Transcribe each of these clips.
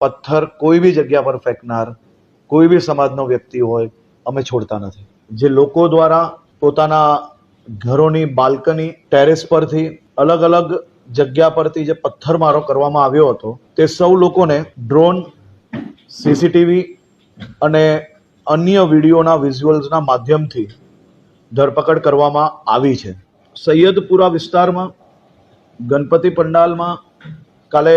પથ્થર કોઈ બી જગ્યા પર ફેંકનાર, કોઈ બી સમાજનો વ્યક્તિ હોય, અમે છોડતા નથી. જે લોકો દ્વારા પોતાના ઘરોની બાલ્કની, ટેરેસ પરથી અલગ અલગ જગ્યા પરથી જે પથ્થરમારો કરવામાં આવ્યો હતો, તે સૌ લોકોને ડ્રોન, સીસીટીવી અને અન્ય વિડીયોના વિઝ્યુઅલ્સના માધ્યમથી ધરપકડ કરવામાં આવી છે. સૈયદપુરા વિસ્તારમાં, ગણપતિ પંડાલમાં કાલે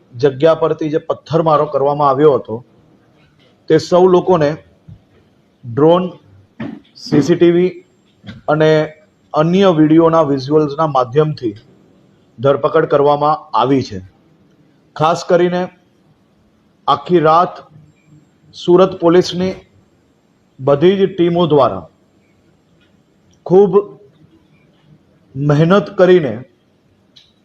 જગ્યા પરથી જે પથ્થરમારો કરવામાં આવ્યો હતો, તે સૌ લોકોને ડ્રોન, સીસીટીવી અને અન્ય વિડીયોના વિઝ્યુઅલ્સના માધ્યમથી ધરપકડ કરવામાં આવી છે. ખાસ કરીને આખી રાત સુરત પોલીસની બધી જ ટીમો દ્વારા ખૂબ મહેનત કરીને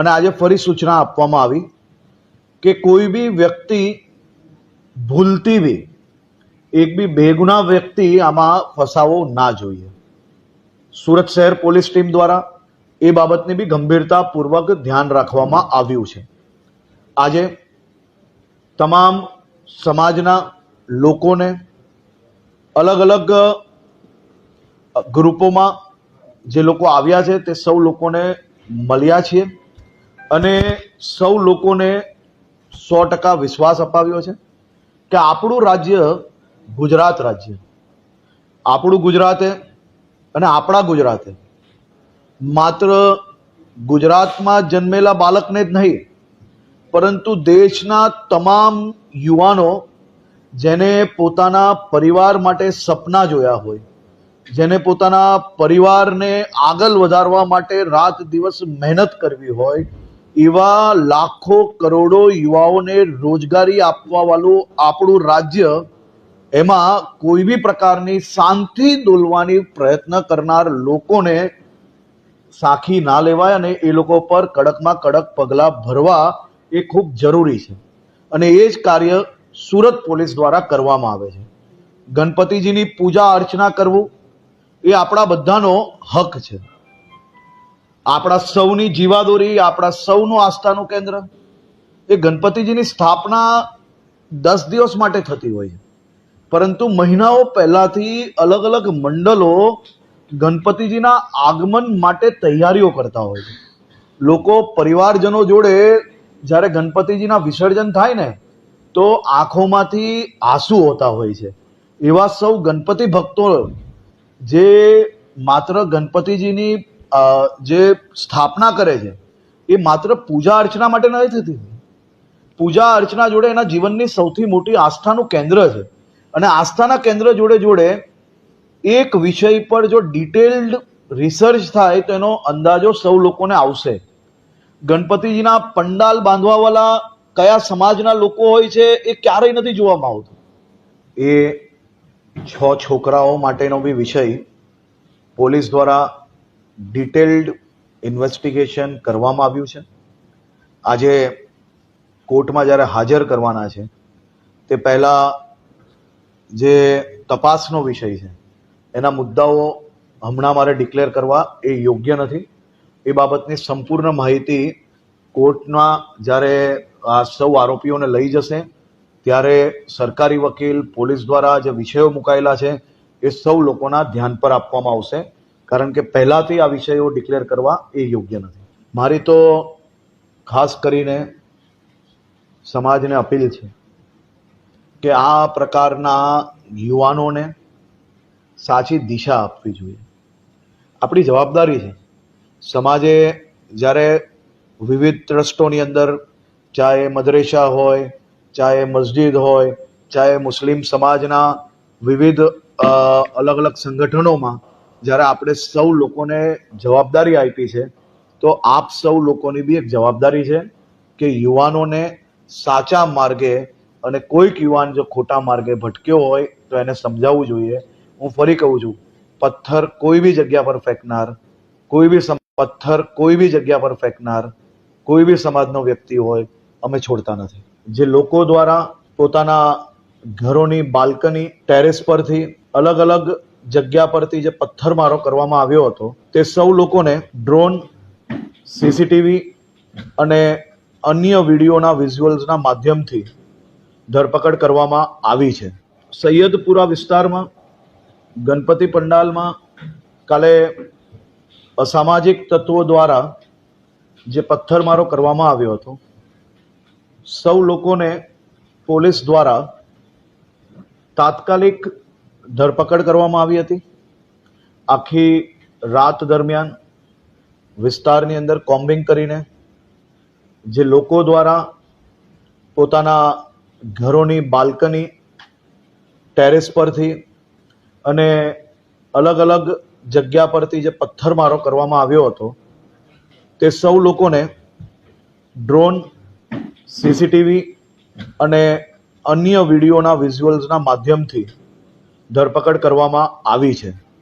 અને આજે ફરી સૂચના આપવામાં આવી કે કોઈ બી વ્યક્તિ ભૂલતી બી, એક બી બેગુના વ્યક્તિ આમાં ફસાવો ના જોઈએ. સુરત શહેર પોલીસ ટીમ દ્વારા એ બાબતની બી ગંભીરતાપૂર્વક ધ્યાન રાખવામાં આવ્યું છે. આજે તમામ સમાજના લોકોને અલગ અલગ ગ્રુપોમાં જે લોકો આવ્યા છે તે સૌ લોકોને મળ્યા છીએ. અને સૌ લોકોને સો ટકા વિશ્વાસ અપાવ્યો છે કે આપણું રાજ્ય ગુજરાત રાજ્ય. આપણું ગુજરાતે અને આપણા ગુજરાતે માત્ર ગુજરાતમાં જન્મેલા બાળકને જ નહીં, પરંતુ દેશના તમામ યુવાનો જેને પોતાના પરિવાર માટે સપના જોયા હોય, જેને પોતાના પરિવારને આગળ વધારવા માટે રાત દિવસ મહેનત કરવી હોય એવા લાખો કરોડો યુવાઓને રોજગારી આપવા વાળું આપણું રાજ્ય, એમાં કોઈ બી પ્રકારની શાંતિ દોલવાની પ્રયત્ન કરનાર લોકોને સાખી ના લેવાય અને એ લોકો પર કડકમાં કડક પગલાં ભરવા એ ખૂબ જરૂરી છે. અને એ જ કાર્ય સુરત પોલીસ દ્વારા કરવામાં આવે છે. ગણપતિજીની પૂજા અર્ચના કરવું એ આપણા બધાનો હક છે. આપણા સૌની જીવાદોરી, આપણા સૌનું આસ્થાનું કેન્દ્ર. એ ગણપતિજીની સ્થાપના દસ દિવસ માટે થતી હોય પરંતુ મહિનાઓ પહેલાથી અલગ અલગ મંડળો ગણપતિજીના આગમન માટે તૈયારીઓ કરતા હોય છે. લોકો પરિવારજનો જોડે જ્યારે ગણપતિજીના વિસર્જન થાય ને, તો આંખોમાંથી આંસુ હોતા હોય છે. એવા સૌ ગણપતિ ભક્તો જે માત્ર ગણપતિજીની જે સ્થાપના કરે છે, એ માત્ર પૂજા અર્ચના માટે નથી થતી પૂજા અર્ચના જોડે એના જીવનની સૌથી મોટી આસ્થાનું કેન્દ્ર છે. અને આસ્થાના કેન્દ્ર જોડે જોડે એક વિષય પર જો ડિટેલ્ડ રિસર્ચ થાય, તો એનો અંદાજો સૌ લોકોને આવશે. ગણપતિજીના પંડાલ બાંધવાવાળા કયા સમાજના લોકો હોય છે, એ ક્યારેય નથી જોવામાં આવતું. એ છ છોકરાઓ માટેનો બી વિષય પોલીસ દ્વારા ડિટેલ્ડ ઇન્વેસ્ટિગેશન કરવામાં આવ્યું છે. આજે કોર્ટમાં જ્યારે હાજર કરવાના છે, તે પહેલાં જે તપાસનો વિષય છે, એના મુદ્દાઓ હમણાં મારે ડિક્લેર કરવા એ યોગ્ય નથી. એ બાબતની સંપૂર્ણ માહિતી કોર્ટના જ્યારે આ સૌ આરોપીઓને લઈ જશે, ત્યારે સરકારી વકીલ, પોલીસ દ્વારા જે વિષયો મુકાયેલા છે, એ સૌ લોકોના ધ્યાન પર આપવામાં આવશે. કારણ કે પહેલાંથી આ વિષયો ડિક્લેર કરવા એ યોગ્ય નથી. મારી તો ખાસ કરીને સમાજને અપીલ છે કે આ પ્રકારના યુવાનોને સાચી દિશા આપવી જોઈએ. આપણી જવાબદારી છે. સમાજે જ્યારે વિવિધ ટ્રસ્ટોની અંદર, ચાહે મદરેસા હોય, ચાહે મસ્જિદ હોય, ચાહે મુસ્લિમ સમાજના વિવિધ અલગ અલગ સંગઠનોમાં જ્યારે આપણે સૌ લોકોને જવાબદારી આપી છે, તો આપ સૌ લોકોની બી એક જવાબદારી છે કે યુવાનોને સાચા માર્ગે અને કોઈક યુવાન જો ખોટા માર્ગે ભટક્યો હોય, તો એને સમજાવવું જોઈએ. હું ફરી કહું છું, પથ્થર કોઈ બી જગ્યા પર ફેંકનાર, કોઈ બી પથ્થર કોઈ બી જગ્યા પર ફેંકનાર, કોઈ બી સમાજનો વ્યક્તિ હોય, અમે છોડતા નથી. જે લોકો દ્વારા પોતાના ઘરોની, બાલ્કની, ટેરેસ પરથી અલગ અલગ જગ્યા પરથી જે પથ્થરમારો કરવામાં આવ્યો હતો, તે સૌ લોકોને ડ્રોન, સીસીટીવી અને અન્ય વિડીયોના વિઝ્યુઅલ્સના માધ્યમથી ધરપકડ કરવામાં આવી છે. સૈયદપુરા વિસ્તારમાં, ગણપતિ પંડાલમાં, કાલે અસામાજિક તત્વો દ્વારા જે પથ્થરમારો કરવામાં આવ્યો હતો, સૌ લોકોને પોલીસ દ્વારા તાત્કાલિક ધરપકડ કરવામાં આવી હતી. આખી રાત દરમિયાન વિસ્તારની અંદર કોમ્બિંગ કરીને જે લોકો દ્વારા પોતાના ઘરોની બાલ્કની, ટેરેસ પરથી અને અલગ અલગ જગ્યા પરથી જે પથ્થરમારો કરવામાં આવ્યો હતો, તે સૌ લોકોને ડ્રોન, સીસીટીવી અને અન્ય વિડીયોના વિઝ્યુઅલ્સના માધ્યમથી ધરપકડ કરવામાં આવી છે.